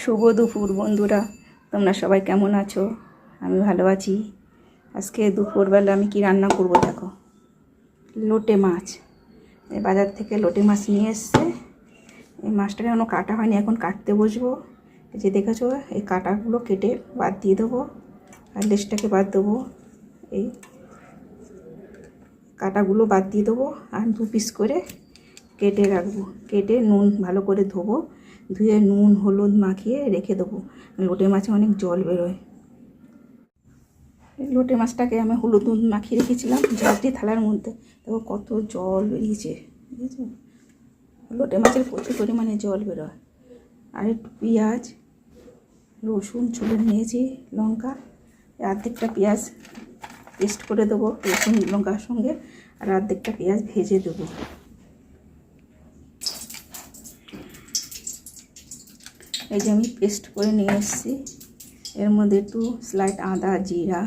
শুভ দুপুর, বন্ধুরা। তোমরা সবাই কেমন আছো? আমি ভালো আছি। আজকে দুপুরবেলা আমি কি রান্না করব, দেখো? লোটে মাছ। বাজার থেকে লোটে মাছ নিয়ে এসছে। এই মাছটা এখনও কাটা হয়নি, এখন কাটতে বসবো। যে দেখেছ, এই কাটাগুলো কেটে বাদ দিয়ে দেবো, আর লেজটাকে বাদ দেবো। এই কাটাগুলো বাদ দিয়ে দেবো, আর দু পিস করে কেটে রাখব। কেটে নুন ভালো করে ধোবো। ধুয়ে নুন, হলুদ মাখিয়ে রেখে দেবো। লোটে মাছে অনেক জল বেরোয়। লোটে মাছটাকে আমি হলুদ নুন মাখিয়ে রেখেছিলাম ঝাঁটি থালার মধ্যে। দেখো কত জল বেরিয়েছে, বুঝেছ? লোটে মাছের প্রচুর পরিমাণে জল বেরোয়। আর একটু পেঁয়াজ, রসুন চুলে নিয়েছি, লঙ্কা। অর্ধেকটা পেঁয়াজ পেস্ট করে দেবো রসুন, লঙ্কার সঙ্গে। আর অর্ধেকটা পেঁয়াজ ভেজে দেবো। এই যে আমি পেস্ট করে নিয়ে এসেছি। এর মধ্যে একটু স্লাইড আদা, জিরা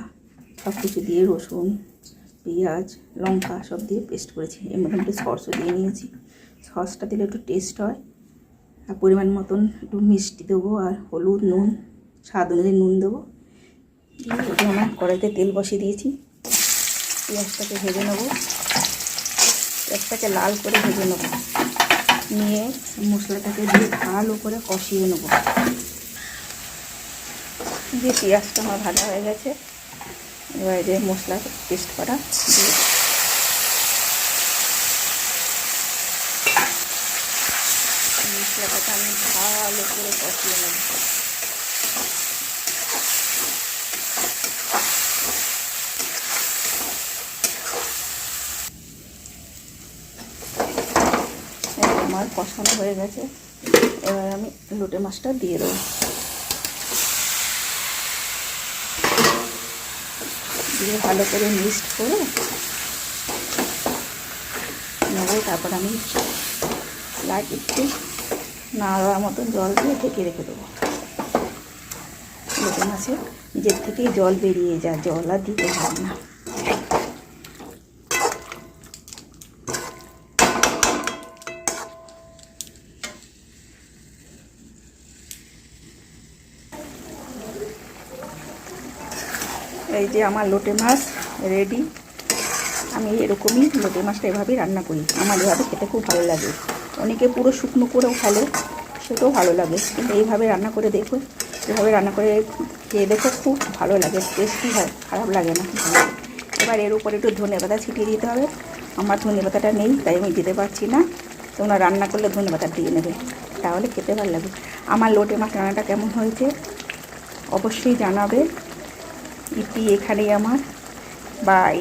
সব কিছু দিয়ে রসুন, পেঁয়াজ, লঙ্কা সব দিয়ে পেস্ট করেছি। এর মধ্যে একটু সসও দিয়ে নিয়েছি। সসটা দিলে একটু টেস্ট হয়। আর পরিমাণ মতন একটু মিষ্টি দেবো আর হলুদ, নুন, স্বাদ অনুযায়ী নুন দেবো। দিয়ে আমার কড়াইতে তেল বসিয়ে দিয়েছি। পেঁয়াজটাকে ভেজে নেব। পেঁয়াজটাকে লাল করে ভেজে নেব। নিয়ে মশলাটাকে দিয়ে ভালো করে কষিয়ে নেব। দিয়ে পেঁয়াজটা আমার ভাজা হয়ে গেছে। এবার যে মশলা পেস্ট করা দিয়ে মশলাটাকে আমি ভালো করে কষিয়ে নেব এই আমার কষানো হয়ে গেছে। এবার আমি লোটে মাছটা দিয়ে দেবো। দিয়ে ভালো করে মিক্সড করে নেব। তারপর আমি লাইট একটু নাড়ার মতন জল দিয়ে ঢেকে রেখে দেবো। লোটে মাছের নিজের থেকেই জল বেরিয়ে যায়, জল আর দিতে হয় না। এই যে আমার লোটে মাছ রেডি আমি এরকমই লোটে মাছটা এভাবেই রান্না করি। আমার এভাবে খেতে খুব ভালো লাগে। অনেকে পুরো শুকনো করেও ফেলে, সেটাও ভালো লাগে। কিন্তু এইভাবে রান্না করে দেখো, এভাবে রান্না করে খেয়ে দেখো খুব ভালো লাগে টেস্টি হয়, খারাপ লাগে না। এবার এর উপরে একটু ধনে পাতা ছিটিয়ে দিতে হবে। আমার ধনে পাতাটা নেই, তাই আমি দিতে পারছি না। তোমরা রান্না করলে ধনে পাতা দিয়ে নেবে, তাহলে খেতে ভালো লাগবে আমার লোটে মাছ রান্নাটা কেমন হয়েছে? অবশ্যই জানাবে। ইতি এখানেই আমার। বাই